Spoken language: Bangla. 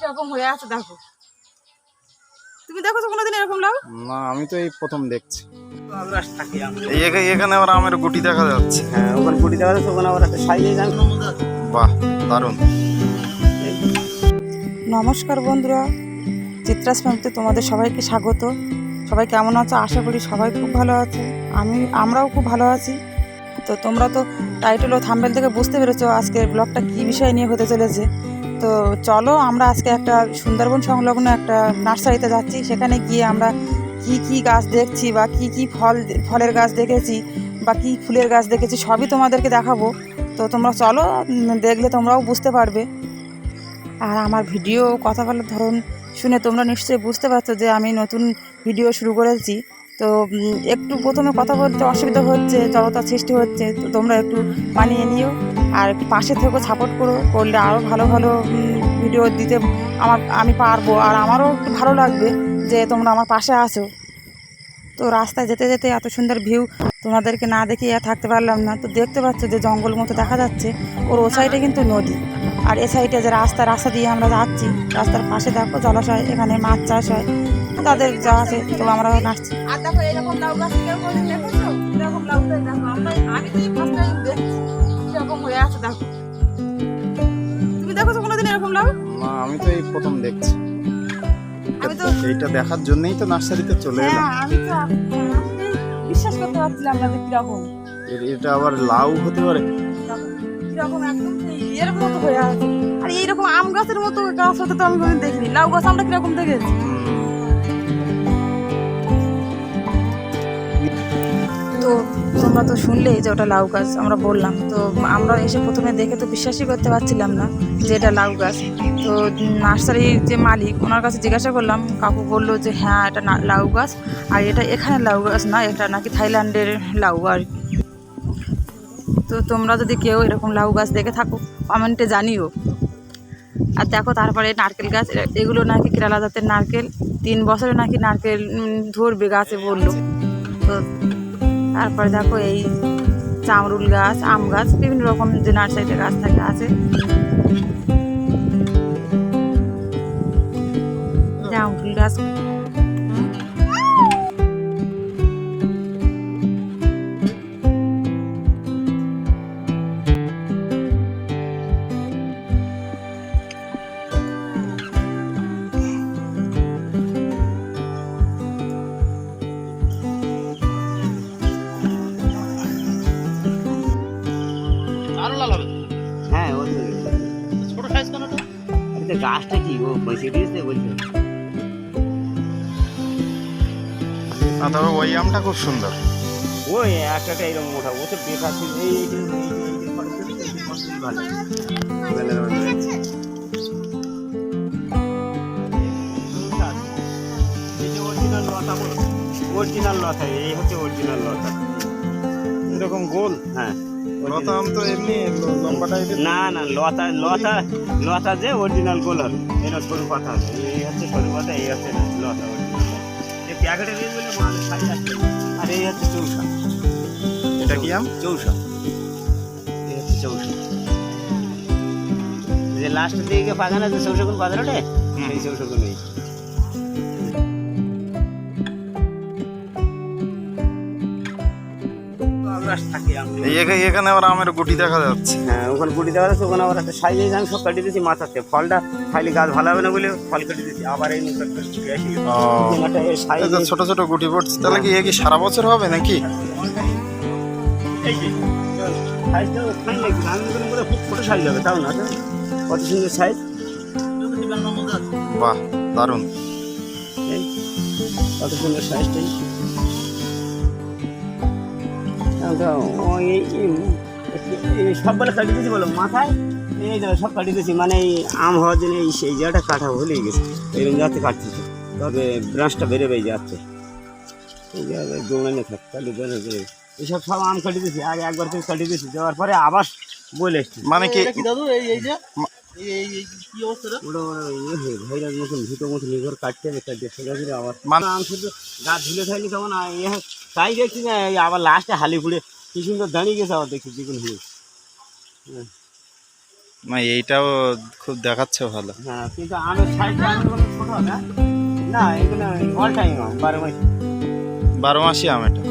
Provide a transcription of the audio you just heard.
কীরকম হয়ে আছে দেখো। তুমি দেখো তো কোনোদিন এরকম লাউ? না আমি তো এই প্রথম দেখছি। এখানে আবার আমের গুটি দেখা যাচ্ছে। হ্যাঁ ওখানে গুটি দেওয়া যাচ্ছে ওখানে আবার একটা সাইজে যান বাহ দারুণ। নমস্কার বন্ধুরা চিত্রাস ফ্যামিলিতে তোমাদের সবাইকে স্বাগত। সবাই কেমন আছো? আশা করি সবাই খুব ভালো আছে। আমি আমরাও খুব ভালো আছি। তো তোমরা তো টাইটেল ও থাম্বেল থেকে বুঝতে পেরেছ আজকের ব্লগটা কী বিষয় নিয়ে হতে চলেছে। তো চলো, আমরা আজকে একটা সুন্দরবন সংলগ্ন একটা নার্সারিতে যাচ্ছি। সেখানে গিয়ে আমরা কি কি গাছ দেখছি বা কি কি ফল, ফলের গাছ দেখেছি বা কি ফুলের গাছ দেখেছি, সবই তোমাদেরকে দেখাবো। তো তোমরা চলো দেখলে তোমরাও বুঝতে পারবে। আর আমার ভিডিও কথা বলার ধরন শুনে তোমরা নিশ্চয়ই বুঝতে পারছ যে আমি নতুন ভিডিও শুরু করেছি। তো একটু প্রথমে কথা বলতে অসুবিধা হচ্ছে, জড়তার সৃষ্টি হচ্ছে, তো তোমরা একটু মানিয়ে নিও। আর পাশে থেকে সাপোর্ট করো, করলে আরও ভালো ভালো ভিডিও দিতে আমার, আমি পারব। আর আমারও একটু ভালো লাগবে যে তোমরা আমার পাশে আছো। তো রাস্তায় যেতে যেতে এত সুন্দর ভিউ তোমাদেরকে না আর থাকতে পারলাম না। তো দেখতে পাচ্ছ যে জঙ্গল মতো দেখা যাচ্ছে, ওর ও সাইডে কিন্তু নদী। আর এ সাইডে যে রাস্তা রাস্তা দিয়ে আমরা যাচ্ছি, রাস্তার পাশে দেখো জলাশয়, এখানে মাছ চাষ হয়। তাদের যা আছে তো আমরা নাচছি। আর দেখো এরকম লাউ গাছ কেউ কোনদিন দেখেছ? এরকম লাউ গাছ দেখো আমরা আমি তো ফার্স্ট টাইম দেখছি এরকম হয়ে আছে দেখো। তুমি দেখো তো কোনোদিন এরকম লাউ? না আমি তো এই প্রথম দেখছি। আমি তো এইটা দেখার জন্যই তো নার্সারিতে চলে এলাম। হ্যাঁ আমি তো বিশ্বাস করতে পারছিলাম না যে কীরকম এটা আবার লাউ হতে পারে? কীরকম একদম সেই মতো হয়ে আছে। আর এইরকম আম গাছের মতো গাছ হতে তো আমি কোনোদিন দেখিনি। লাউ গাছ আমরা কীরকম দেখেছি? তোমরা তো শুনলেই যে ওটা লাউ গাছ, আমরা বললাম। তো আমরা এসে প্রথমে দেখে তো বিশ্বাসই করতে পারছিলাম না যে এটা লাউ গাছ। তো নার্সারির যে মালিক, ওনার কাছে জিজ্ঞাসা করলাম, কাকু বলল যে হ্যাঁ এটা লাউ গাছ। আর এটা এখানে লাউ গাছ না, এটা নাকি থাইল্যান্ডের লাউ আর। তো তোমরা যদি কেউ এরকম লাউ গাছ দেখে থাকো, কমেন্টে জানিও। আর দেখো তারপরে নারকেল গাছ এগুলো নাকি কেরালা জাতের নারকেল। তিন বছরে নাকি নারকেল ধরবে গাছে বলল। তো তারপরে দেখো এই চামরুল গাছ, আম গাছ, বিভিন্ন রকম যে নার্সারিতে গাছ থাকে আছে। জামরুল গাছ আরে গাছটা কি? ও বসে দিয়েছে বলছে। না তবে ওই আমটা খুব সুন্দর। ওই একটা একটা এরকম মোটা ও তো বেকার ছিল। এই original লতা বলো, লতা, এই হচ্ছে অরিজিনাল লতা। এরকম গোল? হ্যাঁ। লতা আম তো এমনি লম্বা টাইপের না না লতা লতা লতা যে অরিজিনাল গোল এটা সরু পাতা এই হচ্ছে সরু পাতা এই হচ্ছে লতা। এই প্যাকেটে দিয়ে বলে মাল খাই যাচ্ছে আর এই হচ্ছে চৌষা। এটা কি আম? চৌষা। এই হচ্ছে চৌষা। যে লাস্টের দিকে বাগান আছে চৌষগুন বাজার ওঠে। সেই চৌষগুন এই থাকি এখানে আবার আমের গুটি দেখা যাচ্ছে। হ্যাঁ ওখানে গুটি দেওয়া আছে ওখানে আবার একটা সাইজে আমি সব কাটিয়ে দিয়েছি মাথাতে ফলটা গাছ ভালো হবে না বলে ফল কেটে দিয়েছি। আবার এই নতুন একটা ছুটে ছোট ছোট গুটি পড়ছে তাহলে কি এ কি সারা বছর হবে নাকি? সাইজ হবে তাও না? কত সুন্দর সাইজ বাহ দারুণ। কত সুন্দর সাইজটাই সবগুলো কাটিয়ে দিয়েছি বলো। মাথায়? এই দেখো সব কাটিয়ে দিয়েছি। মানে এই আম হওয়ার জন্য এই সেই জায়গাটা কাটা ভুলেই গেছে। এরকম যাতে কাটছি তো। তবে ব্রাঞ্চটা বেড়ে বেড়ে যাচ্ছে। এই জায়গায় দৌড়ানো থাক কাটি বেড়ে বেড়ে এইসব সব আম কাটিয়ে দিয়েছি। আর একবার থেকে কাটিয়ে দিয়েছি। দেওয়ার পরে আবার বলে এসছি। মানে কি দাদু? এই এই যে? ভাইরাস মতন ভূতের মতন কাটতে হবে কাটতে আবার মানে- আম শুধু গাছ ঝুলে থাকলে তখন ইয়ে হয়। তাই দেখছি না এই আবার লাস্টে হালি ফুড়ে কি সুন্দর দাঁড়িয়ে গেছে আবার দেখছি দ্বিগুণ হয়ে না এইটাও খুব দেখাচ্ছে ভালো। হ্যাঁ কিন্তু আমের সাইজটা ছোট না। না এগুলো অল টাইম বারো মাস। বারো মাসি আম এটা।